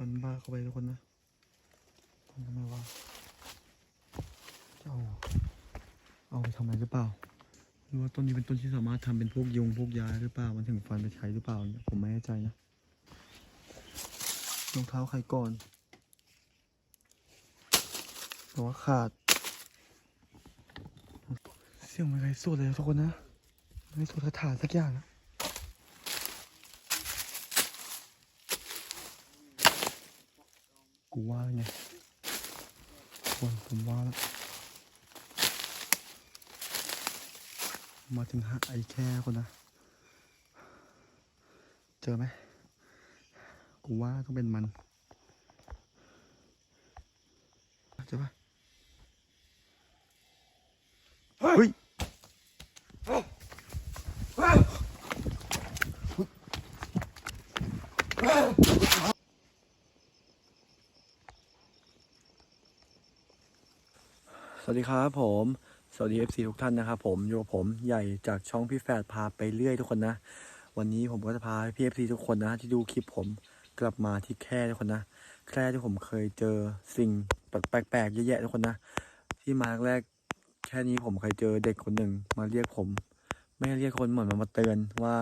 ฟันบ้าเข้าไปทุกคนนะทำไมวะจะเอาเอาไปทำอะไรหรือเปล่าหรือว่าต้นนี้เป็นต้นที่สามารถทำเป็นพวกยงพวกยาหรือเปล่ามันถึงฟันไปใช้หรือเปล่าเนี่ยผมไม่แน่ใจนะรองเท้าใครก่อนแต่ว่าขาด เสียงมันไรสวดเลยทุกคนนะไม่สวดคาถาสักอย่างนะ กูว่าไงคนผมว่าแล้วมาถึงหาไอแค่คนนะ เจอไหมกูว่าต้องเป็นมันเจอปะเฮ้ย ส วัสดีครับผม สวัสดี FC ทุกท่านนะครับผมอยู่กับผมใหญ่จากช่องพี่แฝดพาไปเรื่อยทุกคนนะ วันนี้ผมก็จะพาพี่ FC ทุกคนนะที่ดูคลิปผมกลับมาที่แค่ทุกคนนะ แค่ที่ผมเคยเจอสิ่งแปลกๆเยอะแยะทุกคนนะ ที่มาแรกแค่นี้ผมเคยเจอเด็กคนหนึ่งมาเรียกผม ไม่เรียกคนเหมือนมันมาเตือนว่า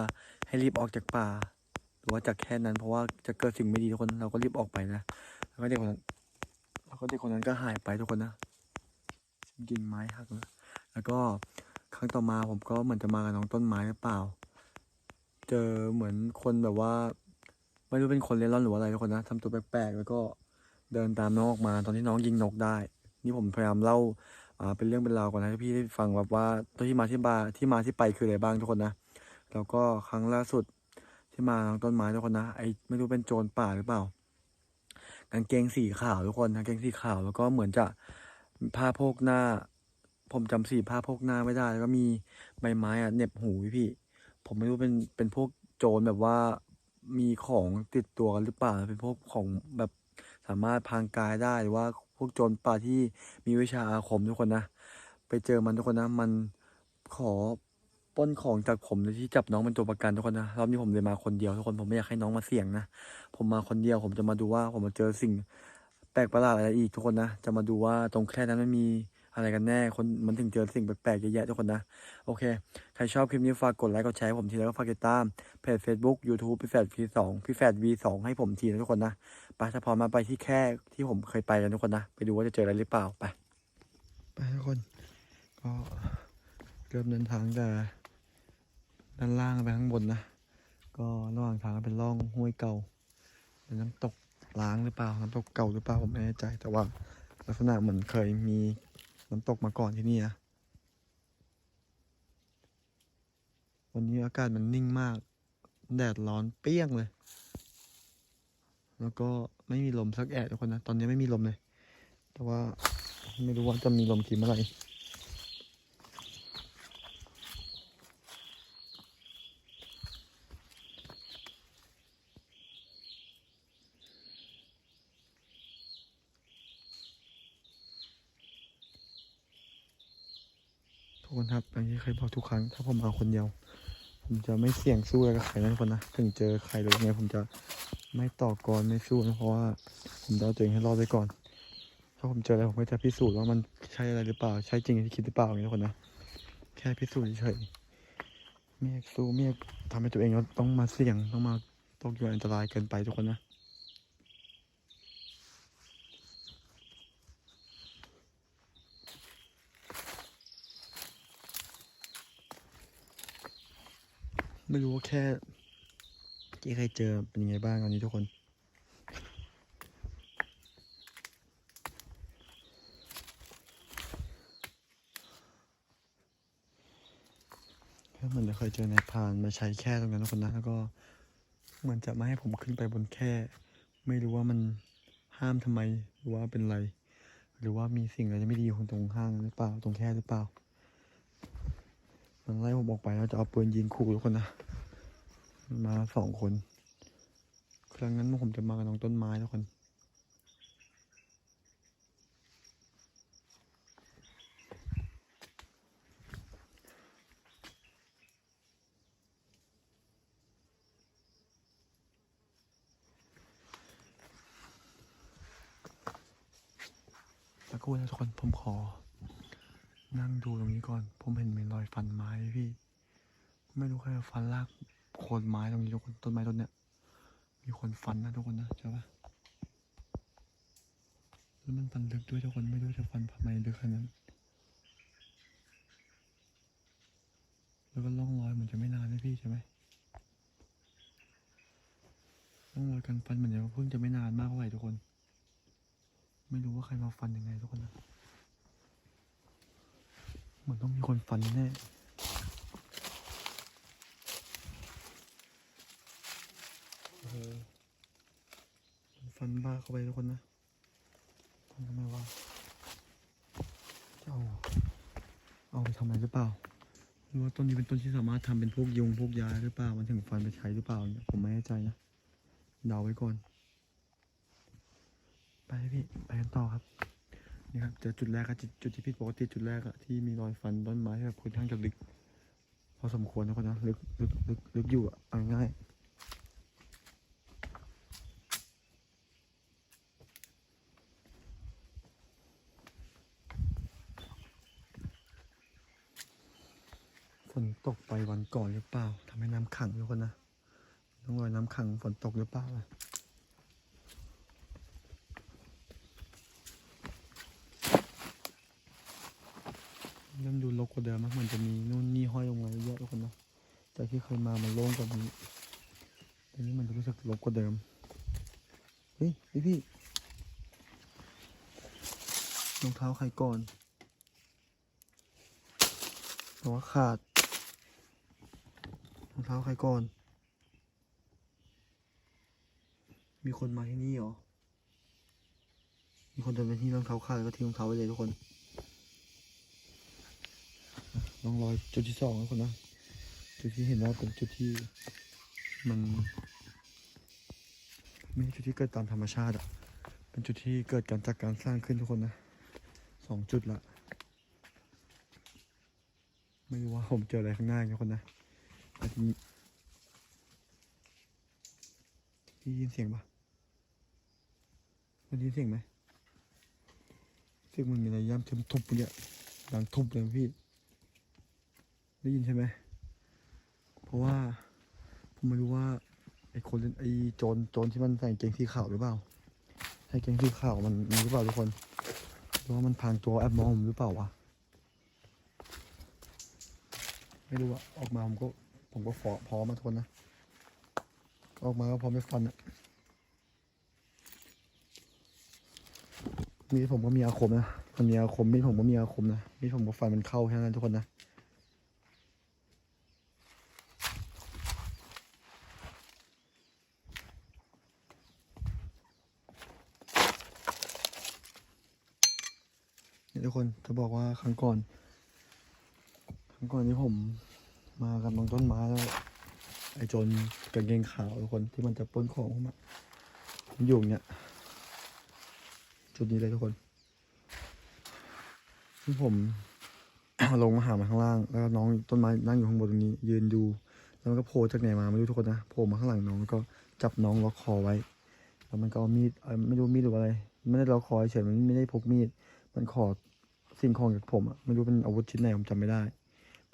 ให้รีบออกจากป่า หรือว่าจากแค่นั้นเพราะว่าจะเกิดสิ่งไม่ดีทุกคนเราก็รีบออกไปนะแล้วก็เด็กคนนั้นแล้วก็เด็กคนนั้นก็หายไปทุกคนนะ กิ่งไม้หักเลยแล้วก็ครั้งต่อมาผมก็เหมือนจะมากับน้องต้นไม้หรือเปล่า เจอเหมือนคนแบบว่า ไม่รู้เป็นคนเล่นร่อนหรือว่าอะไรทุกคนนะทำตัวแปลกๆแล้วก็เดินตามน้องออกมาตอนที่น้องยิงนกได้ นี่ผมพยายามเล่าอ่าเป็นเรื่องเป็นราวก่อนนะให้พี่ได้ฟังแบบว่าตัวที่มาที่บาที่มาที่ไปคืออะไรบ้างทุกคนนะแล้วก็ครั้งล่าสุดที่มาทางต้นไม้ทุกคนนะไอไม่รู้เป็นโจรป่าหรือเปล่ากางเกงสีขาวทุกคนกางเกงสีขาวแล้วก็เหมือนจะ ผ้าโพกหน้า ผมจำสีผ้าโพกหน้าไม่ได้แล้วก็มีใบไม้อะเน็บหูพี่ ผมไม่รู้เป็นเป็นพวกโจรแบบว่ามีของติดตัวกันหรือเปล่าเป็นพวกของแบบสามารถพรางกายได้หรือว่าพวกโจรป่าที่มีวิชาอาคมทุกคนนะ ไปเจอมันทุกคนนะ มันขอป้นของจากผมโดยที่จับน้องเป็นตัวประกันทุกคนนะรอบนี้ผมเลยมาคนเดียวทุกคนผมไม่อยากให้น้องมาเสี่ยงนะผมมาคนเดียวผมจะมาดูว่าผมมาเจอสิ่ง แปลกประหลาดอะไรอีกทุกคนนะ จะมาดูว่าตรงแค่นั้นมันมีอะไรกันแน่ คนมันถึงเจอสิ่งแปลกๆเยอะแยะทุกคนนะ โอเค ใครชอบคลิปนี้ฝากกดไลค์ กดแชร์ให้ผมทีแล้วก็ฝากติดตาม เพจ Facebook YouTube พี่แฟด V2 พี่แฟด V2 ให้ผมทีนะทุกคนนะไปถ้าพร้อมมาไปที่แค่ที่ผมเคยไปกันทุกคนนะ ไปดูว่าจะเจออะไรหรือเปล่า ไป ไปทุกคน ก็เริ่มเดินทางแต่ด้านล่างไปข้างบนนะ ก็ระหว่างทางเป็นร่องห้วยเก่าเป็นน้ำตก ล้างหรือเปล่าน้ำตกเก่าหรือเปล่าผมไม่แน่ใจแต่ว่า ลักษณะเหมือนเคยมีน้ำตกมาก่อนที่นี่นะวันนี้อากาศมันนิ่งมาก แดดร้อนเปรี้ยงเลย แล้วก็ไม่มีลมสักแอะทุกคนนะ ตอนนี้ไม่มีลมเลย แต่ว่าไม่รู้ว่าจะมีลมกี่เมื่อไหร่ทุกคนครับ อย่างที่เคยบอกทุกครั้ง ถ้าผมมาคนเดียว ผมจะไม่เสี่ยงสู้อะไรกับใครนะทุกคนนะ ถึงเจอใครหรือยังไงผมจะไม่ต่อกรไม่สู้นะเพราะว่าผมจะเอาตัวเองให้รอดไว้ก่อน ถ้าผมเจออะไรผมก็จะพิสูจน์ว่ามันใช่อะไรหรือเปล่า ใช่จริงอย่างที่คิดหรือเปล่าอย่างนี้ทุกคนนะ แค่พิสูจน์เฉยๆไม่อยากสู้ไม่อยากทำให้ตัวเองต้องมาเสี่ยงต้องมาตกอยู่ในอันตรายเกินไปทุกคนนะ ไม่รู้ว่าแค่ที่เคยเจอเป็นยังไงบ้างตอนนี้ทุกคนแค่เหมือนจะเคยเจอในพานมาใช้แค่ตรงนั้นทุกคนนะแล้วก็เหมือนจะไม่ให้ผมขึ้นไปบนแค่ ไม่รู้ว่ามันห้ามทำไมหรือว่าเป็นไร หรือว่ามีสิ่งอะไรไม่ดีอยู่ตรงห้างหรือเปล่าตรงแค่หรือเปล่า มันไล่ผมออกไปแล้วจะเอาปืนยิงขู่ทุกคนนะมาสองคน ครั้งนั้นผมจะมากับน้องต้นไม้ทุกคนสักูนะทุกคนผมขอ ก่อน ผมเห็นมีรอยฟันไม้พี่ ไม่รู้ใครเอาฟันลากโคนไม้ตรงนี้ทุกคนต้นไม้ต้นเนี้ย มีคนฟันนะทุกคนนะใช่ปะแล้วมันฟันลึกด้วยทุกคนไม่รู้จะฟันทำไมลึกขนาดนั้น แล้วก็ล่องรอยเหมือนจะไม่นานนะพี่ใช่ไหมล่องรอยการฟันเหมือนจะเพิ่งจะไม่นานมากเท่าไหร่ทุกคน ไม่รู้ว่าใครมาฟันยังไงทุกคนนะ เหมือนต้องมีคนฟันแน่โอ้โหฟันบ้าเข้าไปทุกคนนะฟันทำไมวะจะเอาเอาไปทำอะไรหรือเปล่าหรือว่าต้นนี้เป็นต้นที่สามารถทำเป็นพวกยงพวกยาหรือเปล่า มันถึงฟันไปใช้หรือเปล่าเนี่ยผมไม่แน่ใจนะเดาไว้ก่อน ไปพี่ ไปกันต่อครับ นี่ครับจอจุดแรกอะจุดจุดที่ผิดปกติจุดแรกอะที่มีรอยฟันต้นไม้ที่แบบค่อนข้างจะลึก พอสมควรนะคนนะลึกลึกลึกลึกอยู่อะเอาง่ายฝนตกไปวันก่อนหรือเปล่าทำให้น้ำขังทุกคนนะต้องรอยน้ำขังฝนตกหรือเปล่าล่ะ เริ่มดูรกกว่าเดิมนะเหมือนจะมีนู่นนี่ห้อยลงมาเยอะทุกคนนะจากที่เคยมามันโล่งกว่านี้แต่นี้มันจะรู้สึกรกก ว่าเดิมเฮ้ยพี่พี่รองเท้าใครก่อนแต่ว่าขาดรองเท้าใครก่อน มีคนมาที่นี่เหรอ มีคนเดินไปที่รองเท้าขาดแล้วก็ทิ้งรองเท้าไว้เลยทุกคนลองรอยจุดที่สองนะคนนะ จุดที่เห็นว่าเป็นจุดที่มัน ไม่ใช่จุดที่เกิดตามธรรมชาติอะ เป็นจุดที่เกิดการจากการสร้างขึ้นทุกคนนะสองจุดละไม่รู้ว่าผมเจออะไรข้างหน้าทุกคนนะได้ยินเสียงปะได้ยินเสียงไหมเสียงมันมีอะไรย่ำเทิมทุบเนี่ยดังทุบเลยพี่ ได้ยินใช่ไหม เพราะว่า ผมไม่รู้ว่า ไอ้คนเล่นไอ้โจรโจรที่มันใส่เกงสีขาวหรือเปล่าใส่เกงสีขาวมันมีหรือเปล่าทุกคนหรือว่ามันพรางตัวแอบมองผมหรือเปล่าวะไม่รู้อะออกมาผมก็ผมก็ฟอพร้อมมาทุกคนนะออกมาก็พร้อมไปฟันอะมีผมก็มีอาคมนะมันมีอาคมมีผมก็มีอาคมนะมีผมก็ฟันมันเข้าแค่นั้นทุกคนนะ คนจะบอกว่าครั้งก่อน ครั้งก่อนที่ผมมากับน้องต้นไม้แล้ว ไอ้โจรกางเกงขาวทุกคนที่มันจะปล้นของผมอะมันอยู่เนี้ยจุดนี้เลยทุกคนที่ผม ลงมาหามาข้างล่าง แล้วก็น้องต้นไม้นั่งอยู่ข้างบนตรงนี้ ยืนดู แล้วมันก็โผล่จากไหนมาไม่รู้ทุกคนนะโผล่มาข้างหลังน้องแล้วก็จับน้องล็อกคอไว้ แล้วมันก็เอามีดเอ่อไม่รู้มีดหรืออะไร ไม่ได้ล็อกคอเฉยมันไม่ได้พกมีด มันขอ สิ่งของจากผมอะไม่รู้เป็นอาวุธชิ้นไหนผมจำไม่ได้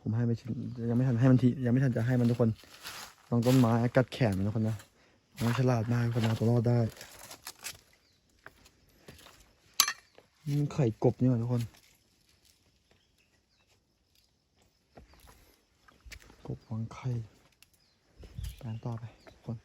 ผมให้ไปชิ้นยังไม่ทันให้มันทียังไม่ทันจะให้มันทุกคนน้องต้นไม้กัดแขนมันทุกคนนะน้องฉลาดมากทุกคนเอาตัวรอดได้มันไข่กบนี่หว่าทุกคนกบวางไข่แปลนต่อไปทุกคน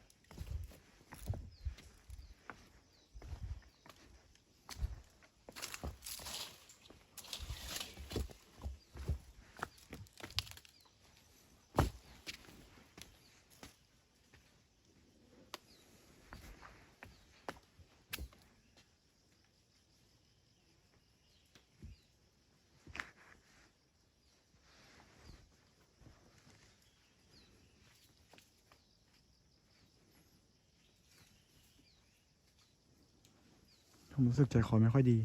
ผมรู้สึกใจคอไม่ค่อยดี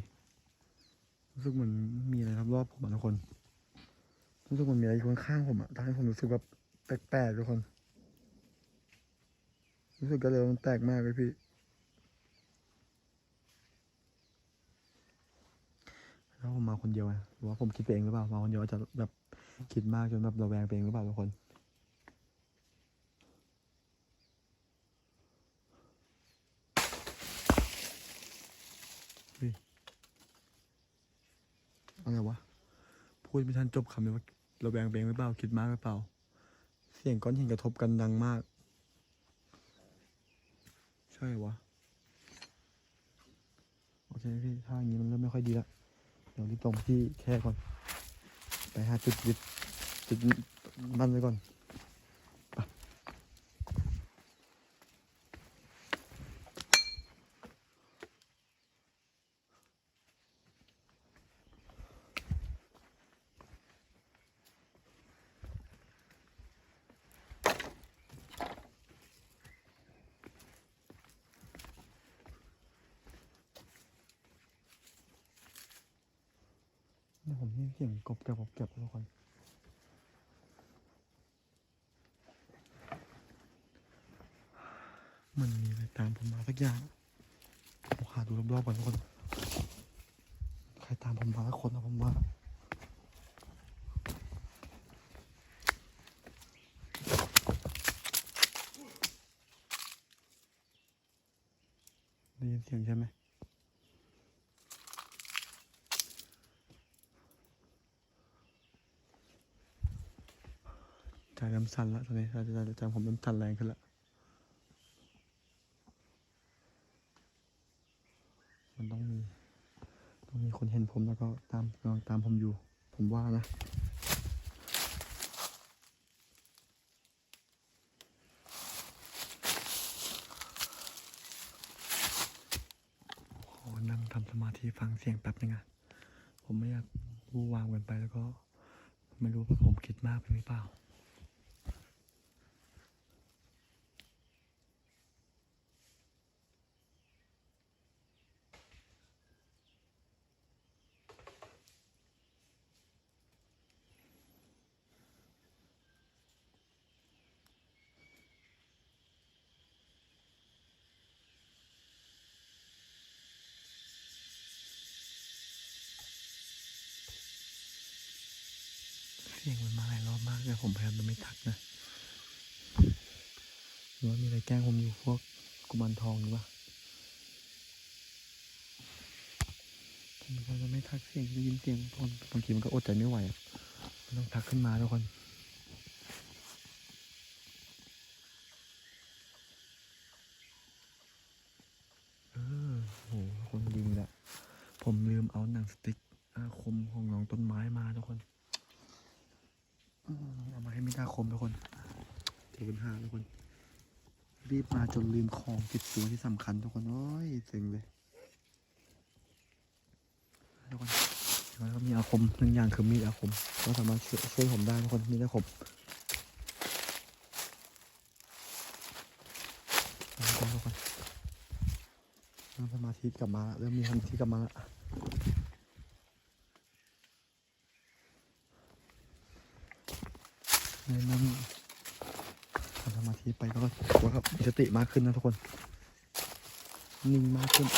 รู้สึกเหมือนมีอะไรรอบๆผมทุกคน รู้สึกเหมันมีอะไรอยู่ข้างๆผมอะทำให้ผมรู้สึกแบบแปลกๆทุกคน รู้สึกก็เลยมันแปลกมากเลยพี่ แล้วมาคนเดียวไงหรือว่าผมคิดไปเองหรือเปล่า มาคนเดียวอาจจะแบบคิดมากจนแบบระแวงไปเองหรือเปล่าทุกคน อะไรวะ พูดไม่ทันจบคำเลยว่าเราแบงเบงหรือเปล่า คิดมากหรือเปล่า เสียงก้อนหินกระทบกันดังมาก ใช่วะ โอเคพี่ถ้าอย่างนี้มันเริ่มไม่ค่อยดีละเดี๋ยวรีบลงที่แค่ก่อน ไปหาจุดยึดจุดมันไปก่อน ผมนี่เสียงกบเก็บกบเก็บทุกคนมันมีอะไรตามผมมาสักอย่างผมหาดูรอบๆก่อนทุกคน ใครตามผมมาสักคนนะผมว่า ได้ยินเสียงใช่ไหม ใจเริ่มสั่นแล้วตอนนี้ใจใจใจผมเริ่มสั่นแรงขึ้นแล้วมันต้องมีต้องมีคนเห็นผมแล้วก็ตามกำลังตามผมอยู่ ผมว่านะขอนั่งทำสมาธิฟังเสียงแป๊บนึงอะผมไม่อยากวู่วามเกินไปแล้วก็ไม่รู้ว่าผมคิดมากไปหรือเปล่า เสียงมันมาหลายรอบมากเลยผมพยายามจะไม่ทักนะหรือว่ามีอะไรแกล้งผมอยู่พวกกุมารทองหรือเปล่าผมพยายามจะไม่ทักเสียงได้ยินเสียงทุกคนบางทีมันก็อดใจไม่ไหวอะมันต้องทักขึ้นมาทุกคน เออโหคนดีแหละ ผมลืมเอาหนังสติ๊กอาคมของน้องต้นไม้มาทุกคน อืมเอามาให้มิดาคมทุกคนเจอปัญ หาทุกคน รีบมาจนลืมของติดตัวที่สำคัญทุกคนโอ้ยเซ็งเลยทุกคนแล้วก็มีอาคมหนึ่งอย่างคือมีดอาคมก็สามารถช่วยช่วยผมได้ทุกคนมีดอาคมทุกคนเริ่มสมาธิกลับมาละเริ่มมีสมาธิกลับมาละเลยนั่งทำสมาธิไปก็ว่าครับมี สติมากขึ้นนะทุกคน นิ่งมากขึ้น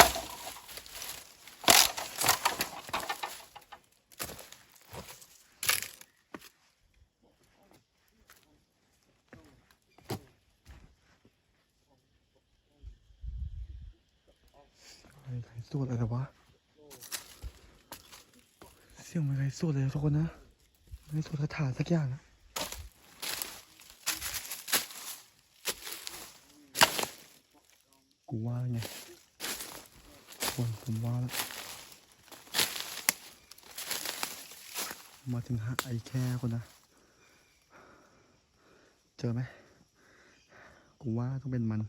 ใครสวดอะไรวะ เสียงมันใครสวดเลยทุกคนนะ ไม่สวดคาถาสักอย่างอะ กูว่าไงคนผมว่าแล้วมาถึงหาไอแค่คนนะ เจอไหมกูว่าต้องเป็นมัน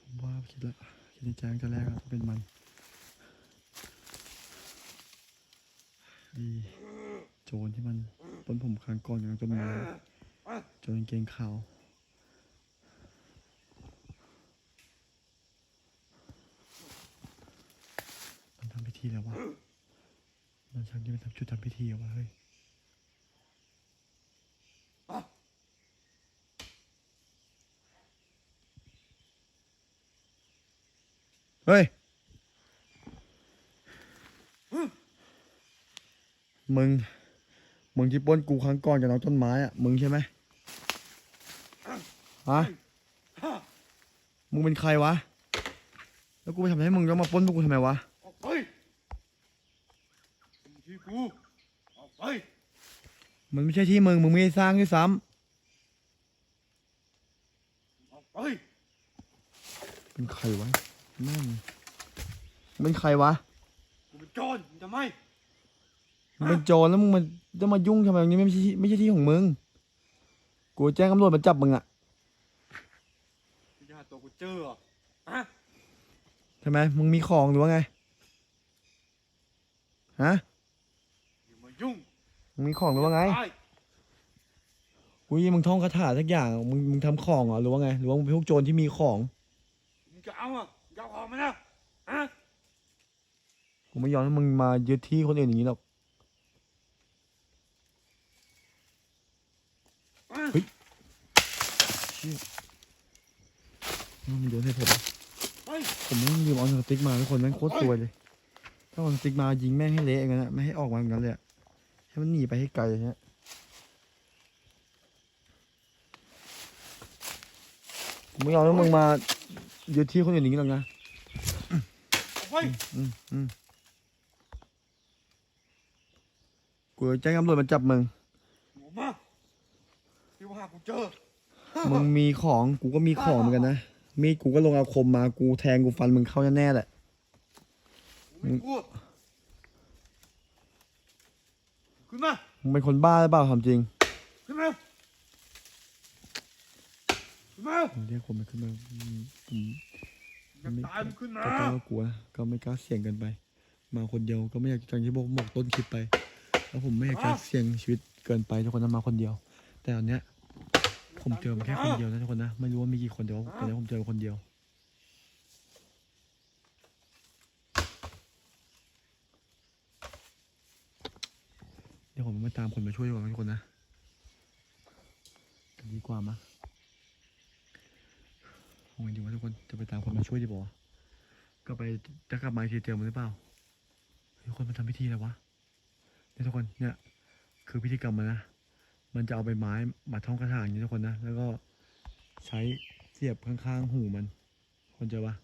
ผมว่าคิดแล้วคิดในใจตั้งแต่แรกต้องเป็นมันไอ้โจรที่มันปล้นผมครั้งก่อนอย่างต้นม้โจรกางเกงขาว ช่างที่มันทำชุดทำพิธีออกมาเฮ้ยเฮ้ย มึง มึงที่ป้นกูครั้งก่อนจะบนองต้นไม้อะมึงใช่ไหมฮะ มึงเป็นใครวะ แล้วกูไปทำอะไรให้มึงแล้วมาปล้นพวกกูทำไมวะ มันไม่ใช่ที่มึง มึงไม่ได้สร้างด้วยซ้ออกไปำเป็นใครวะแม่งมึงเป็นใครวะกูเป็นโจรมึงจะไม่มึงเป็นโจรแล้วมึงมันจะมายุ่งทำไมตรงนี้ไม่ใช่ที่ไม่ใช่ที่ของมึง กูแจ้งตำรวจมาจับมึงอะกูจะหาตัวกูเจอเหรอฮะทำไมมึงมีของหรือว่าไง ฮะอย่ามายุ่ง มึงมีของหรือว่าไงตายอุ้ยมึงท่องคาถาสักอย่าง มึงมึงทำของเหรอหรือว่าไง หรือว่ามึงเป็นพวกโจรที่มีของ มึงจะเอาอะมึงจะเอาของไหมนะฮะกูไม่ยอมให้มึงมายึดที่คนอื่นอย่างนี้หรอกฮะเฮ้ยเชี่ยมันโยนให้ผม เฮ้ยผมไม่ลืมเอาหนังสติ๊กมาทุกคนแม่งโคตรสวยเลย ถ้าเอาหนังสติ๊กมายิงแม่งให้เละอย่างนั้นอะไม่ให้ออกมาอย่างนั้นเลยอะให้ มันหนีไปให้ไกลอย่างเงี้ยผมไม่ยอมให้มึงมายึดที่คนอื่นอย่างนี้หรอกนะออกไปอืมอืมกูจะแจ้งตำรวจมาจับมึงออกมาที่ว่าหากูเจอ มึงมีของกูก็มีของเหมือนกันนะ มีดกูก็ลงอาคมมา กูแทงกูฟันมึงเข้าแน่ๆแหละ กูไม่กลัว ขึ้นมา มึงเป็นคนบ้าหรือเปล่าทำจริงขึ้นมา ขึ้นมาเรียกคนมาขึ้นมาอืมอืมอยากตายมึงขึ้นมา ก็กล้ากลัว ก็ไม่กล้าเสี่ยงเกันไป มาคนเดียวก็ไม่อยากจะจังที่บอกบอกต้นคลิปไป แล้วผมไม่อยากจะเสี่ยงชีวิตเกินไปทุกคนนะมาคนเดียว แต่อันเนี้ยผมเจอมาแค่คนเดียวนะทุกคนนะ ไม่รู้ว่ามีกี่คนเดียวแต่เนี้ยผมเจอคนเดียว ดี๋ยวผมมาตามคนมาช่วยดีกว่าทุกคนนะดีกว่ามะเอาไงดีวะทุกคนจะไปตามคนมาช่วยดีป่าวะก็ไปจะกลับมาทีเจอมันหรือเปล่าทุกคนมันทำพิธีแล้ววะเนี่ยทุกคนเนี่ยคือพิธีกรรมมันนะ มันจะเอาใบไม้มาท่องคาถาอย่างนี้ทุกคนนะ แล้วก็ใช้เสียบข้างๆหูมัน คนเจอปะ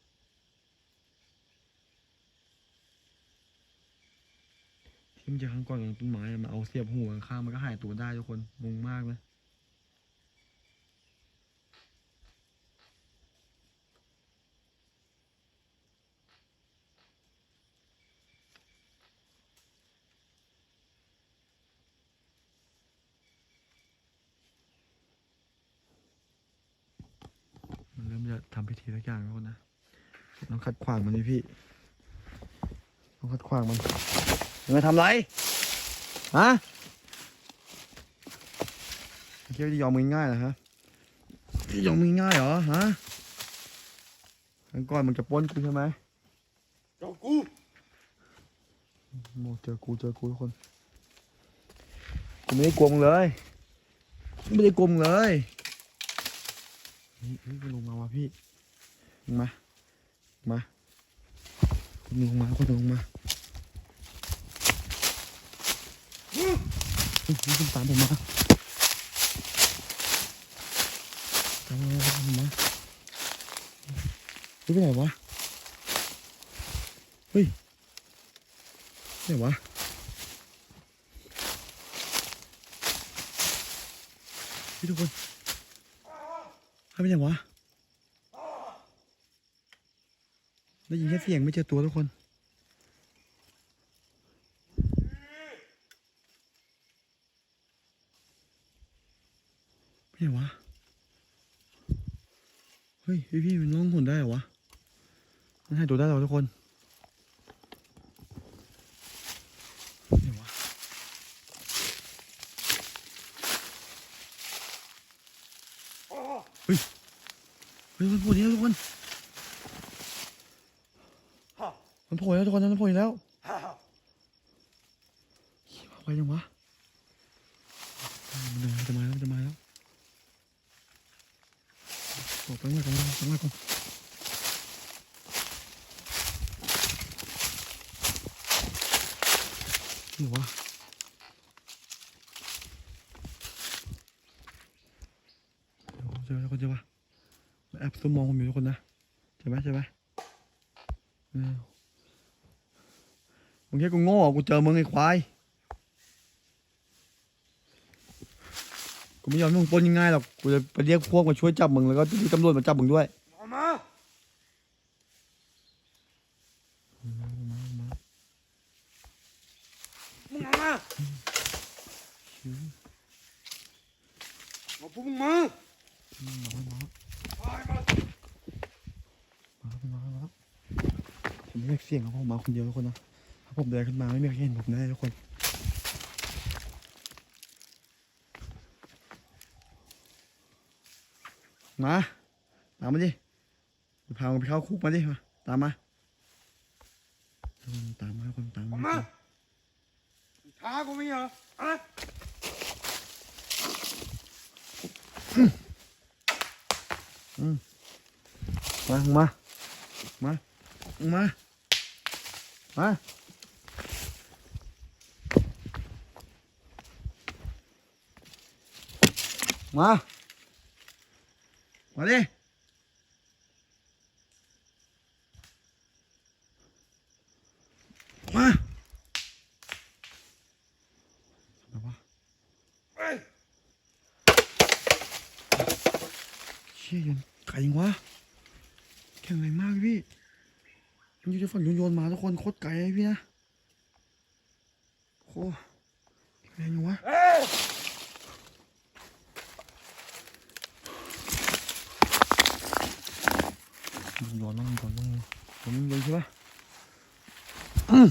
ที่มันจะข้างก่อนของต้นไม้มาเอาเสียบหูข้างมันก็หายตัวได้ทุกคนงงมากนะมันเริ่มจะทำพิธีสักอย่างแล้วนนะต้องขัดขวางมันนี่พี่ ต้องขัดขวางมัน มึงมาทำไรฮะคิดว่าจะยอมมึงง่ายเหรอฮะจะยอมมึงง่ายเหรอฮะครั้งก่อนมึงจะปล้นกูใช่ไหมเจ้ากูโมเจอกูเจอกูทุกคนกูไม่ได้กลัวมึงเลยกูไม่ได้กลัวมึงเลยเฮ้ยเฮ้ยกูลงมาวะพี่ลงมามาคนหนึ่งลงมาคนหนึ่งลงมาเฮ้ยเฮ้ย คุณตามผมมาตามผมมาเฮ้ยไปไหนวะ เฮ้ยไหนวะพี่ทุกคนหายไปไหนวะ ได้ยินแค่เสียงไม่เจอตัวทุกคน ไปไหนวะ เฮ้ยพี่พี่มันร้องหนได้เหรอวะ มันหายตัวได้เหรอทุกคนไหนวะอ้อเฮ้ยมันโผล่แล้วทุกคนฮ่ามันโผล่แล้วทุกคน มันโผล่แล้วฮ่าฮ่าเอาไปยังวะมันจะมาแล้วมันจะมาแล้วออกไปมาก่อนไปมาก่อนนี่วะ เจอทุกคนเจอปะแอบซุ่มมองผมอยู่ทุกคนนะใช่ไหมใช่ไหมเออมึงแค่กูโง่กูเจอมึงไอ้ควายกูไม่ยอมให้มึงปล้นง่ายๆหรอกกูจะไปเรียกพวกมาช่วยจับมึงแล้วก็ที่ตำรวจมาจับมึงด้วย ออกมามึงออกมาเอาพวกมึงมาไปมา มาแล้วมาแล้วมาแล้วผมไม่ได้เสียงของผมมา คนเดียวทุกคนนะถ้าผมเดินขึ้นมาไม่มีใครเห็นผมแน่ทุกคนมาตามมาดิเดี๋ยวพามันไปเข้าคุกมาดิมาตามมาทุกคนตามมาทุกคนตามออกมามาท้ากูไม่เหรออะมามามามา มามามาดิมาทำไมวะเฮ้ย ยยนไก่ยังวะแข็งแรงมากพี่มันอยู่ที่ฝั่งโยนโยนมาทุกคนโคตรไกลพี่นะโคแข็งแรงยังวะเฮ้ยโยนบ้างโยนบ้างโยนบ้างโยนใช่ปะอืม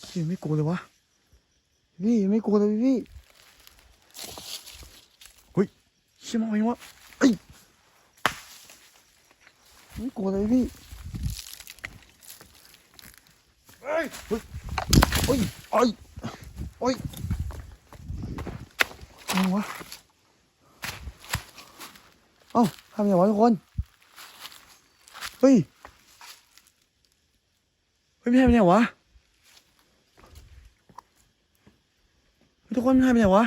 เชี่ยไม่กลัวเลยวะพี่ไม่กลัวเลยพี่เฮ้ยชี่ยมองเองวะเอ้ยไม่กลัวเลยพี่ เฮ้ ยโอ้ยโอ้ยโอ้ยอะไรวะเอ้าทำยังไงวะทุกคน เฮ้ย เฮ้ยไม่ใช่ไปไหนวะ ทุกคนไม่ใช่ไปไหนวะ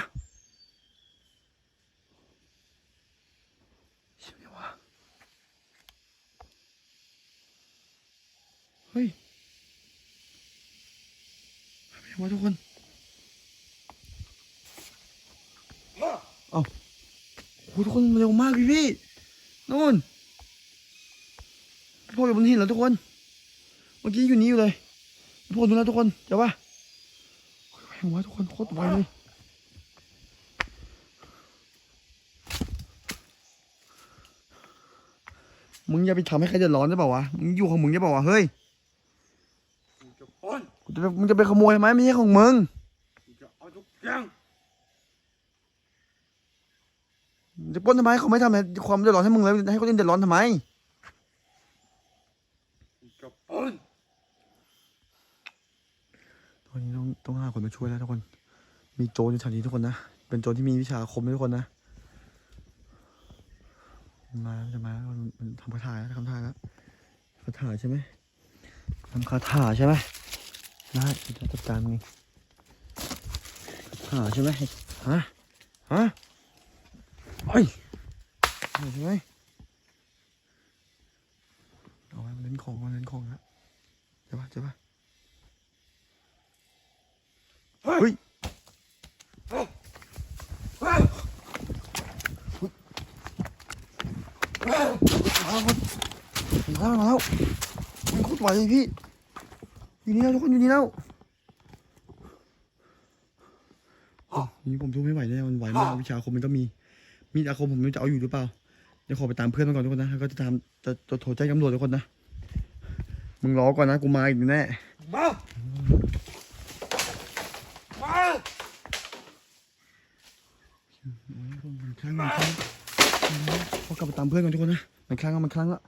เฮ้ย วะทุกคนมาโอ้โหทุกคนมันเร็วมากพี่พี่นู่นพ่ออยู่บนหินแล้วทุกคน เมื่อกี้อยู่นี่อยู่เลยพ่อดูนะทุกคนเจ้าปะโอ้ยแรงวะทุกคนโคตรไวเลยมึงอย่าไปทำให้ใครเดือดร้อนได้เปล่าวะ มึงอยู่ของมึงได้เปล่าวะ เฮ้ย กูจะปล้น กูจะไป มึงจะไปขโมยทำไมไม่ใช่ของมึงกูจะเอาทุกอย่างมึงจะปล้นทำไมเขาไม่ทำให้ความเดือดร้อนให้มึงเลยให้คนอื่นเดือดร้อนทำไมกูจะปล้นตอนนี้ต้องต้องหาคนมาช่วยแล้วทุกคน มีโจรอยู่แถวนี้ทุกคนนะ เป็นโจรที่มีวิชาอาคมด้วยทุกคนนะมันมาแล้วมันจะมาแล้วมันมันทำคาถาแล้วทำคาถาแล้วคาถาใช่ไหมทำคาถาใช่ไหม ได้เดี๋ยวจะจัดการมึงเองคาใช่ไหมฮะฮะเฮ้ยเอาใช่ไหมเอาไว้มันเล่นของมันเล่นของแล้วเจ๊ปะเจ๊ปะเฮ้ยเฮ้ยเฮ้ยเฮ้ยมาแล้วมาแล้วมาแล้วมันโคตรไหวเลยพี่ อยู่นี่แล้วทุกคนอยู่นี่แล้วโอ้นี่ผมสู้ไม่ไหวแน่มันไหวมากวิชาอาคมมันก็มี มีดอาคมผมไม่รู้จะเอาอยู่หรือเปล่า เดี๋ยวขอไปตามเพื่อนมันก่อนทุกคนนะแล้วก็จะตามจะจะโทรแจ้งตำรวจทุกคนนะ มึงรอก่อนนะกูมาอีกแน่ มา มามันคลั่งมันคลั่งเขากลับไปตามเพื่อนก่อนทุกคนนะ มันคลั่งแล้วมันคลั่งแล้ว